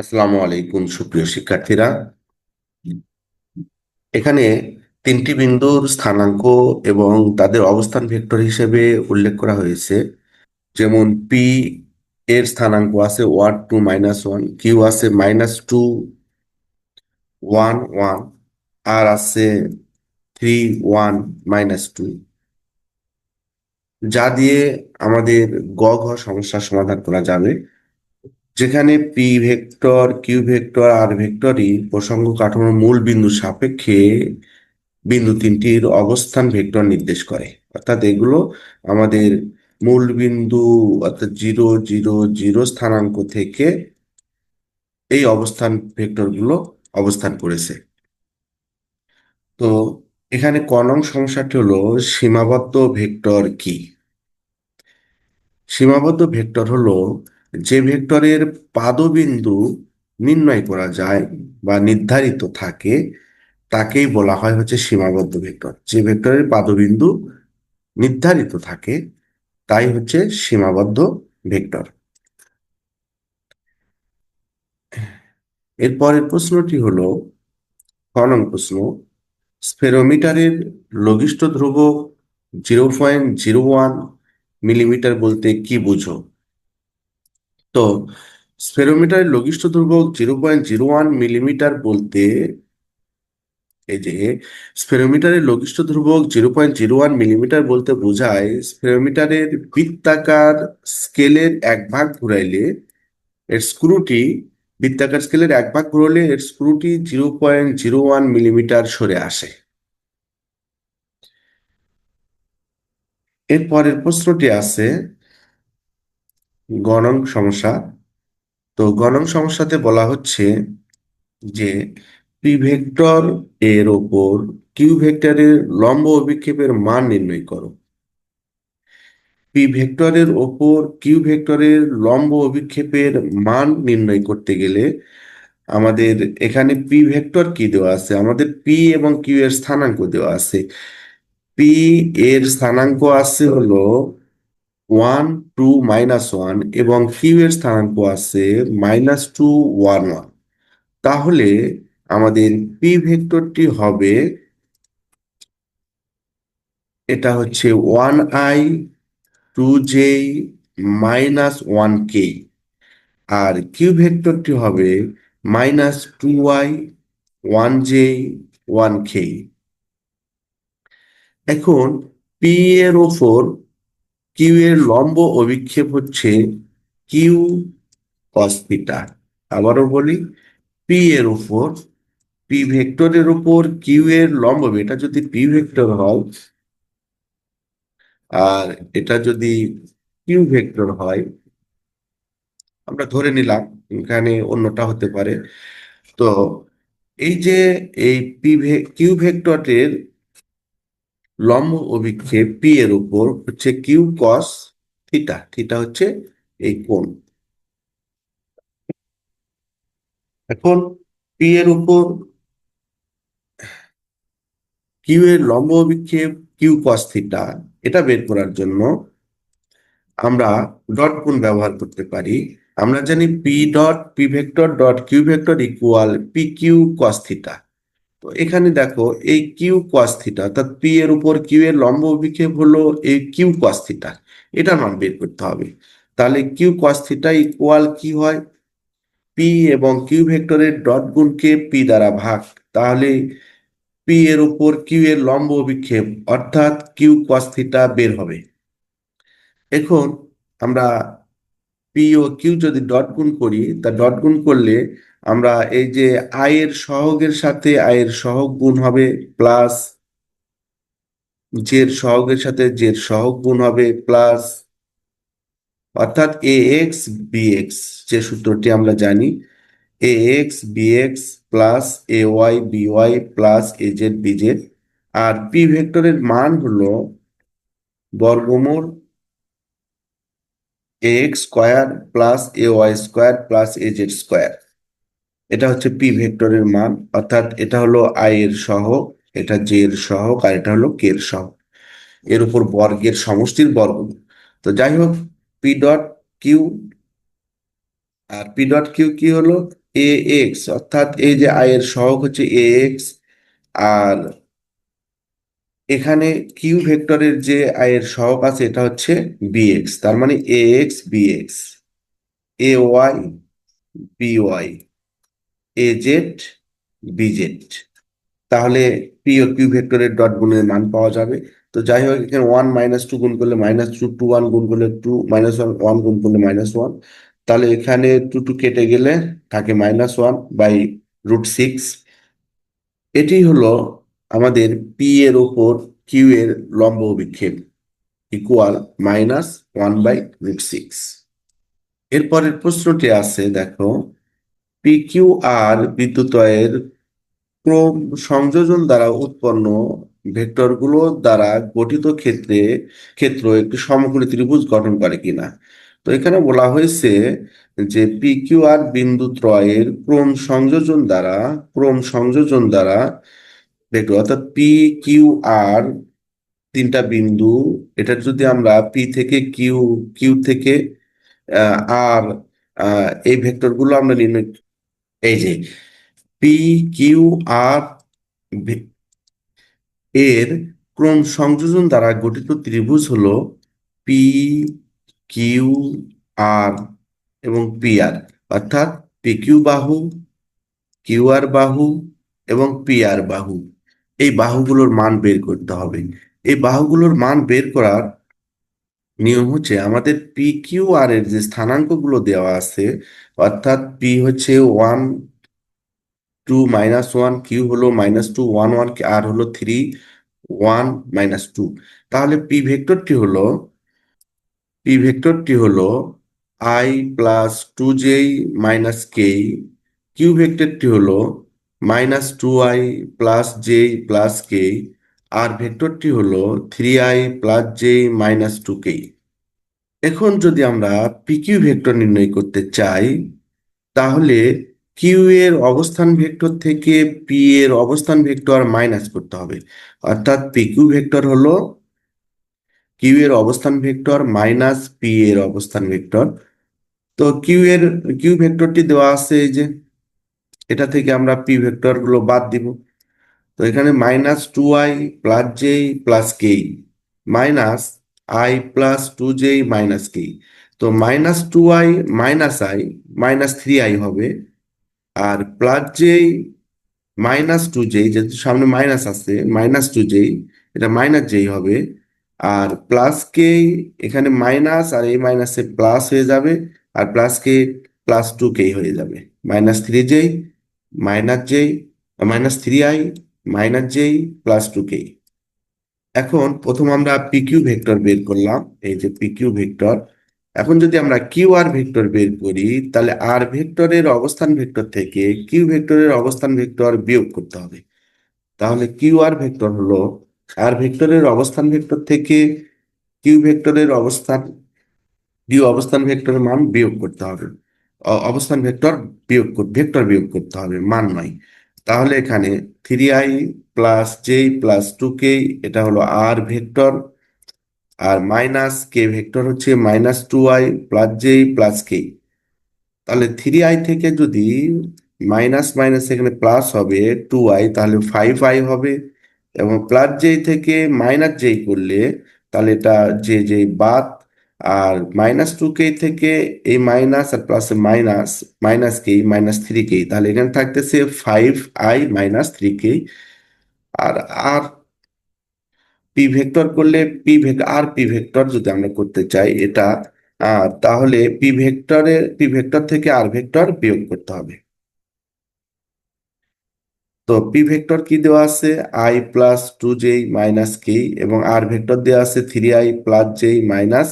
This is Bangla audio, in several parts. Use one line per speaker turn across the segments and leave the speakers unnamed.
আসসালামু আলাইকুম, সুপ্রিয় শিক্ষার্থীরা। এখানে তিনটি বিন্দুর স্থানাঙ্ক এবং তাদের অবস্থান ভেক্টর হিসেবে উল্লেখ করা হয়েছে। যেমন পি এর স্থানাঙ্ক আছে one, two, minus one, Q আছে minus two, one one, R আছে থ্রি, ওয়ান, মাইনাস টু। যা দিয়ে আমাদের গ ঘ সমস্যার সমাধান করা যাবে। যেখানে P vector Q vector R ভেক্টরই প্রসঙ্গ কাঠামোর মূল বিন্দু সাপেক্ষে বিন্দু তিনটির অবস্থান ভেক্টর নির্দেশ করে। অর্থাৎ এগুলো আমাদের মূল বিন্দু, অর্থাৎ জিরো জিরো জিরো স্থানাঙ্ক থেকে এই অবস্থান ভেক্টরগুলো অবস্থান করেছে। তো এখানে ক নং সমস্যাটি হলো সীমাবদ্ধ ভেক্টর কি? সীমাবদ্ধ ভেক্টর হলো যে ভেক্টরের পাদবিন্দু নির্ণয় করা যায় বা নির্ধারিত থাকে, তাকেই বলা হয় হচ্ছে সীমাবদ্ধ ভেক্টর। যে ভেক্টরের পাদবিন্দু নির্ধারিত থাকে, তাই হচ্ছে সীমাবদ্ধ ভেক্টর। এরপরের প্রশ্নটি হলো নং প্রশ্ন, স্ফেরোমিটারের লঘিষ্ঠ ধ্রুবক zero point zero one millimetre বলতে কি বুঝো? তো স্ফেরোমিটারের লঘিষ্ঠ ধ্রুবক zero point zero one millimetre বলতে এই যে স্ফেরোমিটারের লঘিষ্ঠ ধ্রুবক zero point zero one millimetre বলতে বোঝায় স্ফেরোমিটারের বৃত্তাকার স্কেলের এক ভাগ ঘুরাইলে এর স্ক্রুটি, বৃত্তাকার স্কেলের এক ভাগ ঘুরলে এর স্ক্রুটি zero point zero one millimetre সরে আসে। এর পরের প্রশ্নটি আছে গণং সমস্যা। তো গণং সমস্যাতে বলা হচ্ছে যে পি ভেক্টর এর ওপর কিউ ভেক্টরের লম্ব অভিক্ষেপের মান নির্ণয় করো। পি ভেক্টরের ওপর কিউ ভেক্টরের লম্ব অভিক্ষেপের মান নির্ণয় করতে গেলে আমাদের এখানে পি ভেক্টর কি দেওয়া আছে? আমাদের পি এবং কিউ এর স্থানাঙ্ক দেওয়া আছে। পি এর স্থানাঙ্ক আছে হলো ওয়ান টু মাইনাস ওয়ান এবং কিউ এর স্থানাঙ্ক আছে মাইনাস টু ওয়ান ওয়ান। তাহলে আমাদের পি ভেক্টরটি হবে এটা হচ্ছে one I two J minus one K. R Q ভেক্টরটি হবে minus two Y one J one K. এখন পি এর ওপর কিউ এর লম্ব অভিক্ষেপ হচ্ছে কিউ কস থিটা আবারও বলি পি এর উপর পি ভেক্টরের উপর কিউ এর লম্ব, এটা যদি পি ভেক্টর হয়, আর এটা যদি কিউ ভেক্টর হয়, আমরা ধরে নিলাম এখানে অন্যটা হতে পারে। তো এই যে এই পি কিউ ভেক্টরের লম্ব অভিক্ষেপ পি এর উপর হচ্ছে কিউ কস থিটা থিটা হচ্ছে এই কোণ। এখন পি এর উপর কিউ এর লম্ব অভিক্ষেপ কিউ কস থিটা এটা বের করার জন্য আমরা ডট গুণ ব্যবহার করতে পারি। আমরা জানি P dot P vector dot Q vector equal P Q cos theta তো এখানে দেখো, এই কিউ কস থিটা অর্থাৎ পি এর উপর কিউ এর লম্ব অভিক্ষেপ হলো এই কিউ কস থিটা এটা মান বের করতে হবে। তাহলে কিউ কস থিটা ইকুয়াল কি হয়? পি এবং কিউ ভেক্টরের ডট গুণকে পি দ্বারা ভাগ। তাহলে পি এর উপর কিউ এর লম্ব অভিক্ষেপ, অর্থাৎ কিউ কস থিটা বের হবে। এখন আমরা পি ও কিউ যদি ডট গুণ করি, তা ডট গুণ করলে আমরা এই যে আয়ের সহগের সাথে আয়ের সহগ গুণ হবে প্লাস জের সহগের সাথে জের সহগ গুণ হবে প্লাস অর্থাৎ এ এক্স বি এক্স যে সূত্রটি আমরা জানি A X B X plus A Y B Y plus A Z B Z R P ভেক্টরের মান হলো বর্গমূল A X square plus A Y square plus A Z square এটা হচ্ছে পি ভেক্টরের মান, অর্থাৎ এটা হলো আই এর সহগ, এটা জে এর সহগ, আর এটা হলো কে এর সহগ। এর উপর বর্গের সমষ্টির বর্গমূল। তো যাই হোক পি ডট কিউ আর পি ডট কিউ কি হলো? এ এক্স অর্থাৎ এই যে আই এর সহগ হচ্ছে এ এক্স আর এখানে কিউ ভেক্টরের যে আই এর সহগ আছে, এটা হচ্ছে বি এক্স তার মানে A X B X A Y B Y A Z B Z তাহলে পি ও কিউ ভেক্টরের ডট গুণের মান পাওয়া যাবে। তো যাই হোক, এখানে ওয়ান মাইনাস টু গুণ করলে মাইনাস টু টু ওয়ান গুণ করলে টু মাইনাস ওয়ান ওয়ান গুণ করলে মাইনাস ওয়ান তাহলে এখানে টু টু কেটে গেলে থাকে minus one by root six এটি হলো আমাদের পি এর ওপর কিউ এর লম্ব অভিক্ষেপ equal minus one by root six এরপরের প্রশ্নটি আছে, দেখো পি কিউ আর বিদ্যুতয়ের ক্রম সংযোজন দ্বারা উৎপন্ন ভেক্টরগুলো দ্বারা গঠিত ক্ষেত্রে, ক্ষেত্র একটি সমকোণী ত্রিভুজ গঠন করে কিনা? তো এখানে বলা হয়েছে যে পি কিউ আর বিন্দু ত্রয়ের ক্রম সংযোজন দ্বারা, ক্রম সংযোজন দ্বারা ভেক্টর অর্থাৎ পি কিউ আর তিনটা বিন্দু, এটা যদি আমরা পি থেকে কিউ কিউ থেকে আর এই ভেক্টরগুলো আমরা নির্ণয় এই যে পি কিউ আর এর ক্রম সংযোজন দ্বারা গঠিত ত্রিভুজ হলো পি কিউ আর এবং পি আর অর্থাৎ পি কিউ বাহু কিউ আর বাহু এবং পি আর বাহু। এই বাহুগুলোর মান বের করতে হবে। এই বাহুগুলোর মান বের করার নিয়ম হচ্ছে আমাদের পি কিউ আর এর যে স্থানাঙ্কগুলো দেওয়া আছে, অর্থাৎ পি হচ্ছে one two minus one Q হলো minus two one one R হলো থ্রি ওয়ান মাইনাস টু তাহলে পি ভেক্টরটি হলো পি ভেক্টরটি হলো I plus two J minus K Q ভেক্টরটি হলো minus two I plus J plus K R ভেক্টরটি হলো three I plus J minus two K এখন যদি আমরা পিকিউ ভেক্টর নির্ণয় করতে চাই, তাহলে কিউ এর অবস্থান ভেক্টর থেকে পি এর অবস্থান ভেক্টর মাইনাস করতে হবে। অর্থাৎ পিকিউ ভেক্টর হলো কিউ এর অবস্থান ভেক্টর মাইনাস পি এর অবস্থান ভেক্টর। তো কিউ এর, কিউ ভেক্টরটি দেওয়া আছে এই যে এটা থেকে আমরা পি ভেক্টরগুলো বাদ দিব। তো এখানে minus two I plus J plus K minus I plus two J minus K তো minus two I minus I minus three I হবে, আর plus J minus two J যেহেতু সামনে মাইনাস আছে মাইনাস টু জে এটা মাইনাস জেই হবে। আর প্লাস কে এখানে মাইনাস আর এই মাইনাসে প্লাস হয়ে যাবে, আর plus K plus two K হয়ে যাবে। Minus three J minus J minus three I minus J plus two K এখন প্রথম আমরা পিকিউ ভেক্টর বের করলাম, এই যে পিকিউ ভেক্টর এখন যদি আমরা কিউ আর ভেক্টর বের করি, তাহলে আর ভেক্টরের অবস্থান ভেক্টর থেকে কিউ ভেক্টরের অবস্থান ভেক্টর বিয়োগ করতে হবে। তাহলে কিউ আর ভেক্টর হলো আর ভেক্টরের অবস্থান ভেক্টর থেকে কিউ ভেক্টরের অবস্থান কিউ অবস্থান ভেক্টরের মান বিয়োগ করতে হবে। অবস্থান ভেক্টর বিয়োগ ভেক্টর বিয়োগ করতে হবে, মান নয়। তাহলে এখানে three I plus J plus two K এটা হলো আর ভেক্টর, আর মাইনাস কে ভেক্টর হচ্ছে minus two I plus J plus K তাহলে থ্রি আই থেকে যদি মাইনাস মাইনাস এখানে প্লাস হবে টু আই তাহলে ফাইভ আই হবে, এবং প্লাস জে থেকে মাইনাস জে করলে তাহলে এটা যে যে বাদ আর মাইনাস টু কে থেকে এই মাইনাস আর plus minus minus K minus three K তাহলে এখানে থাকতেছে five I minus three K R R P vector করলে P vector R P vector যদি আমরা করতে চাই এটা তাহলে পি ভেক্টরের পি ভেক্টর থেকে আর ভেক্টর বিয়োগ করতে হবে। তো পি ভেক্টর কি দেওয়া আছে? I plus two J minus K এবং আর ভেক্টর দেওয়া আছে three I plus J minus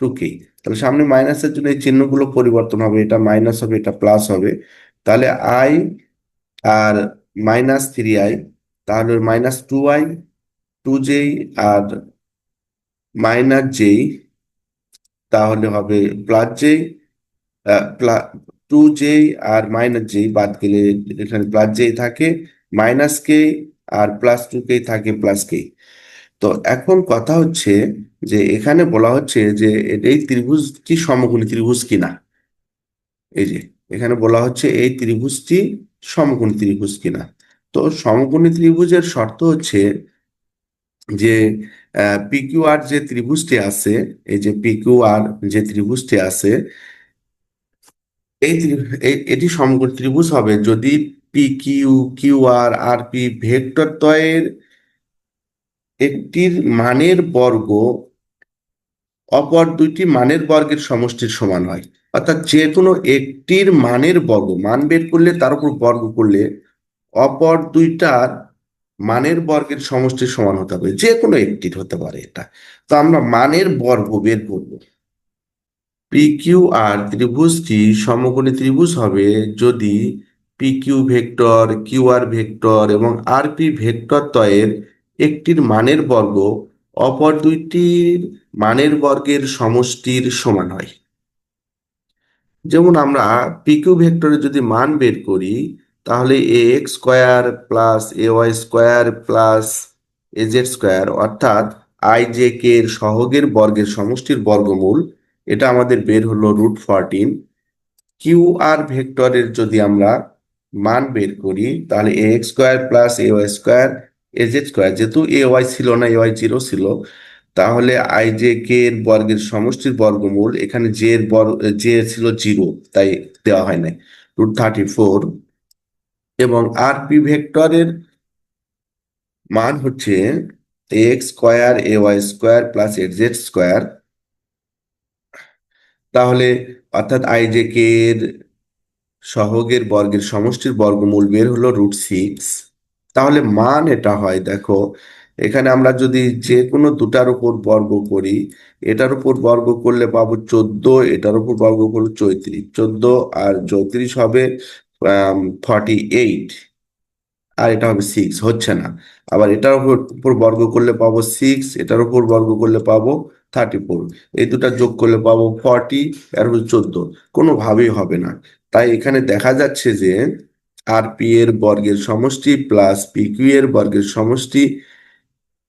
two K তাহলে সামনে মাইনাসের জন্য এই চিহ্নগুলো পরিবর্তন হবে, এটা মাইনাস হবে, এটা প্লাস হবে। তাহলে আই আর মাইনাস থ্রি আই তাহলে minus two I two J R minus J তাহলে হবে প্লাস জে টু জে আর মাইনাস জে বাদ গেলে এখানে প্লাস জে থাকে মাইনাস কে আর প্লাস টু কে থাকে প্লাস কে তো এখন কথা হচ্ছে যে এখানে বলা হচ্ছে যে এই ত্রিভুজ কি সমকোণী? ত্রিভুজ কিনা এই যে, এখানে বলা হচ্ছে এই ত্রিভুজটি সমকোণী? ত্রিভুজ কিনা তো সমকোণী ত্রিভুজের শর্ত হচ্ছে যে পিকিউ আর যে ত্রিভুজটি আছে, এই যে পিকিউ আর যে ত্রিভুজটি আছে, এই এটি সমকোণী ত্রিভুজ হবে যদি পি কিউ আর আর পি ভেক্টর দ্বয়ের একটির মানের বর্গ অপর দুইটি মানের বর্গের সমষ্টির সমান হয়। অর্থাৎ যে কোনো একটির মানের বর্গ, মান বের করলে তার উপর বর্গ করলে অপর দুইটার মানের বর্গের সমষ্টির সমান হতে হবে। যে কোনো একটির হতে পারে এটা। তো আমরা মানের বর্গ বের করব। পি কিউ আর ত্রিভুজটি সমকোণী ত্রিভুজ হবে যদি P Q vector Q R vector এবং আর পি ভেক্টর দ্বয়ের একটির মানের বর্গ, অপর দুইটির মানের বর্গের সমষ্টির সমান হয়। যেমন আমরা পি কিউ ভেক্টরের যদি মান বের করি, তাহলে A X square plus A Y square plus A Z square, অর্থাৎ আই জে কে এর সহগের বর্গের সমষ্টির বর্গমূল, এটা আমাদের বের হলো রুট ফরটিন কিউ আর ভেক্টরের যদি আমরা মান বের করি, তাহলে A X square plus A Y square A Z square. যেহেতু এ ওয়াই ছিল না, এ ওয়াই জিরো ছিল, তাহলে আই জে কে এর বর্গের সমষ্টির বর্গমূল, এখানে জে এর বর্গ জে ছিল জিরো, তাই দেওয়া হয় নাই। Root thirty four. এবং আর পি ভেক্টরের মান হচ্ছে X square, A Y square plus A Z square. তাহলে অর্থাৎ আই জে কে এর সহগের বর্গের সমষ্টির বর্গমূল বের হলো রুট সিক্স। তাহলে মান এটা হয়, দেখো। এখানে আমরা যদি যে কোনো দুটার উপর বর্গ করি, এটার উপর বর্গ করলে পাবো চোদ্দ, এটার উপর বর্গ করলে চৌত্রিশ। চোদ্দ আর চৌত্রিশ হবে ফর্টি এইট আর এটা হবে সিক্স হচ্ছে না। আবার এটার উপর বর্গ করলে পাবো সিক্স এটার উপর বর্গ করলে পাবো থার্টি ফোর এই দুটা যোগ করলে পাবো ফর্টি আর চোদ্দ। কোনোভাবেই হবে না। তাই এখানে দেখা যাচ্ছে যে আর পি এর বর্গের সমষ্টি প্লাস পি কিউ এর বর্গের সমষ্টি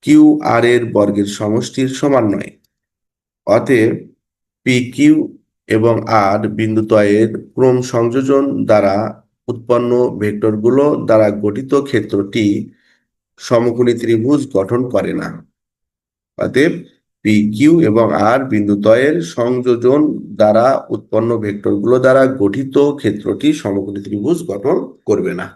কিউ আর এর বর্গের সমষ্টির সমান নয়। অতএব পি কিউ এবং আর বিন্দুদ্বয়ের ক্রম সংযোজন দ্বারা উৎপন্ন ভেক্টরগুলো দ্বারা গঠিত ক্ষেত্রটি সমকোণী ত্রিভুজ গঠন করে না। অতএব পি কিউ এবং আর বিন্দুদ্বয়ের সংযোজন দ্বারা উৎপন্ন ভেক্টরগুলো দ্বারা গঠিত ক্ষেত্রটি সমকোণী ত্রিভুজ গঠন করবে না।